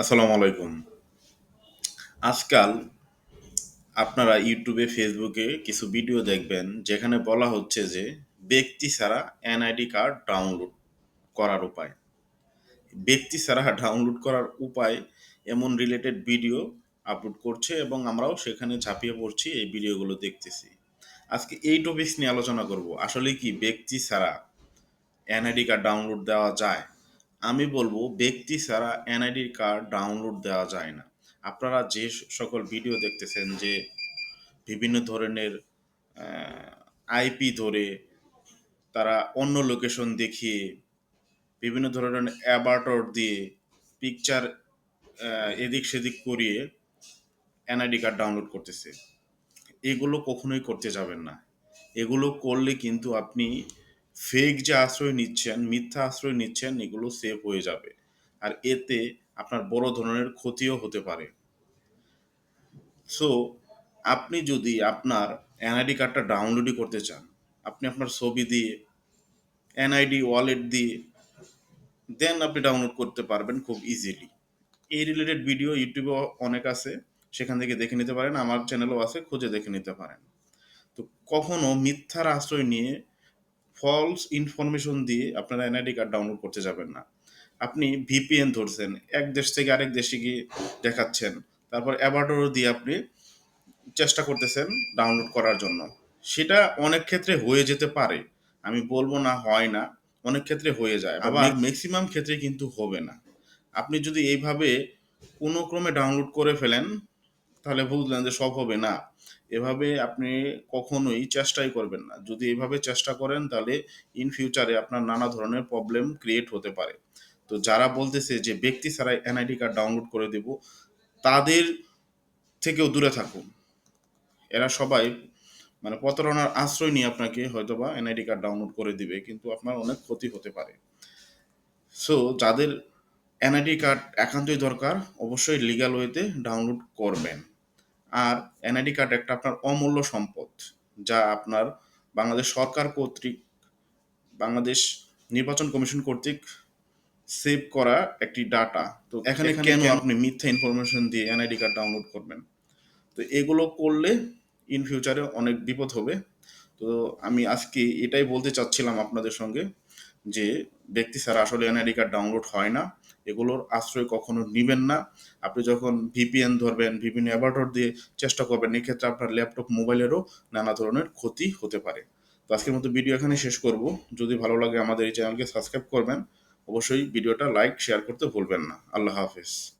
আসসালামু আলাইকুম। আজকাল আপনারা ইউটিউবে, ফেসবুকে কিছু ভিডিও দেখবেন যেখানে বলা হচ্ছে যে ব্যক্তি ছাড়া এনআইডি কার্ড ডাউনলোড করার উপায়। ব্যক্তি ছাড়া ডাউনলোড করার উপায় এমন রিলেটেড ভিডিও আপলোড করছে এবং আমরাও সেখানে ঝাঁপিয়ে পড়ছি এই ভিডিওগুলো দেখতেছি। আজকে এই টপিক্স নিয়ে আলোচনা করব। আসলে কি ব্যক্তি ছাড়া এনআইডি কার্ড ডাউনলোড দেওয়া যায়? আমি বলব, ব্যক্তি ছাড়া এনআইডি কার্ড ডাউনলোড দেওয়া যায় না। আপনারা যে সকল ভিডিও দেখতেছেন যে বিভিন্ন ধরনের আইপি ধরে তারা অন্য লোকেশন দেখিয়ে বিভিন্ন ধরনের অ্যাবার্টর দিয়ে পিকচার এদিক সেদিক করিয়ে এনআইডি কার্ড ডাউনলোড করতেছে। এগুলো কখনোই করতে যাবেন না। এগুলো করলে কিন্তু আপনি ফেক যে আশ্রয় নিচ্ছেন, মিথ্যা আশ্রয় নিচ্ছেন, এগুলো সেভ হয়ে যাবে। আর এতে আপনার বড় ধরনের ক্ষতিও হতে পারে। সো আপনি যদি আপনার এনআইডি কার্ডটা ডাউনলোডই করতে চান, আপনি আপনার ছবি দিয়ে এনআইডি ওয়ালেট দিয়ে দেন আপনি ডাউনলোড করতে পারবেন খুব ইজিলি এই রিলেটেড ভিডিও ইউটিউবে অনেক আছে, সেখান থেকে দেখে নিতে পারেন, আমার চ্যানেলও আছে, খুঁজে দেখে নিতে পারেন। তো কখনো মিথ্যার আশ্রয় নিয়ে ফলস ইনফরমেশন দিয়ে আপনারা এনআইডি কার্ড ডাউনলোড করতে যাবেন না। আপনি ভিপিএন ধরছেন এক দেশ থেকে আরেক দেশে গিয়ে দেখাচ্ছেন তারপর অ্যাবার্ডোর দিয়ে আপনি চেষ্টা করতেছেন ডাউনলোড করার জন্য। সেটা অনেক ক্ষেত্রে হয়ে যেতে পারে আমি বলব না হয় না অনেক ক্ষেত্রে হয়ে যায় আবার ম্যাক্সিমাম ক্ষেত্রে কিন্তু হবে না। আপনি যদি এইভাবে কোনো ক্রমে ডাউনলোড করে ফেলেন তাহলে বুঝলেন যে সব হবে না। এভাবে আপনি কখনোই চেষ্টাই করবেন না। যদি এভাবে চেষ্টা করেন, তাহলে ইন ফিউচারে আপনার নানা ধরনের প্রবলেম ক্রিয়েট হতে পারে। তো যারা বলতেছে যে ব্যক্তি ছাড়াই এনআইডি কার্ড ডাউনলোড করে দেব, তাদের থেকেও দূরে থাকুন। এরা সবাই মানে প্রতারণার আশ্রয় নিয়ে আপনাকে হয়তো হয়তোবা এনআইডি কার্ড ডাউনলোড করে দিবে, কিন্তু আপনার অনেক ক্ষতি হতে পারে। সো যাদের এনআইডি কার্ড একান্তই দরকার, অবশ্যই লিগাল ওয়েতে ডাউনলোড করবেন। আর এনআইডি কার্ড একটা আপনার অমূল্য সম্পদ যা আপনার বাংলাদেশ সরকার কর্তৃক বাংলাদেশ নির্বাচন কমিশন কর্তৃক সেভ করা একটি ডাটা তো এখানে কেন আপনি মিথ্যা ইনফরমেশন দিয়ে এনআইডি কার্ড ডাউনলোড করবেন? তো এগুলো করলে ইন ফিউচারে অনেক বিপদ হবে। তো আমি আজকে এটাই বলতে চাচ্ছিলাম আপনাদের সঙ্গে যে ব্যক্তি স্যার আসলে এনআইডি কার্ড ডাউনলোড হয় না। এগুলোর আশ্রয় কখনো নেবেন না। আপনি যখন ভিপিএন ধরবেন ভিপিএন অ্যাভার্টর দিয়ে চেষ্টা করবেন, এক্ষেত্রে আপনার ল্যাপটপ, মোবাইলেরও নানা ধরনের ক্ষতি হতে পারে। তো আজকের মতো ভিডিও এখানে শেষ করব। যদি ভালো লাগে আমাদের এই চ্যানেলকে সাবস্ক্রাইব করবেন, অবশ্যই ভিডিওটা লাইক, শেয়ার করতে ভুলবেন না। আল্লাহ হাফেজ।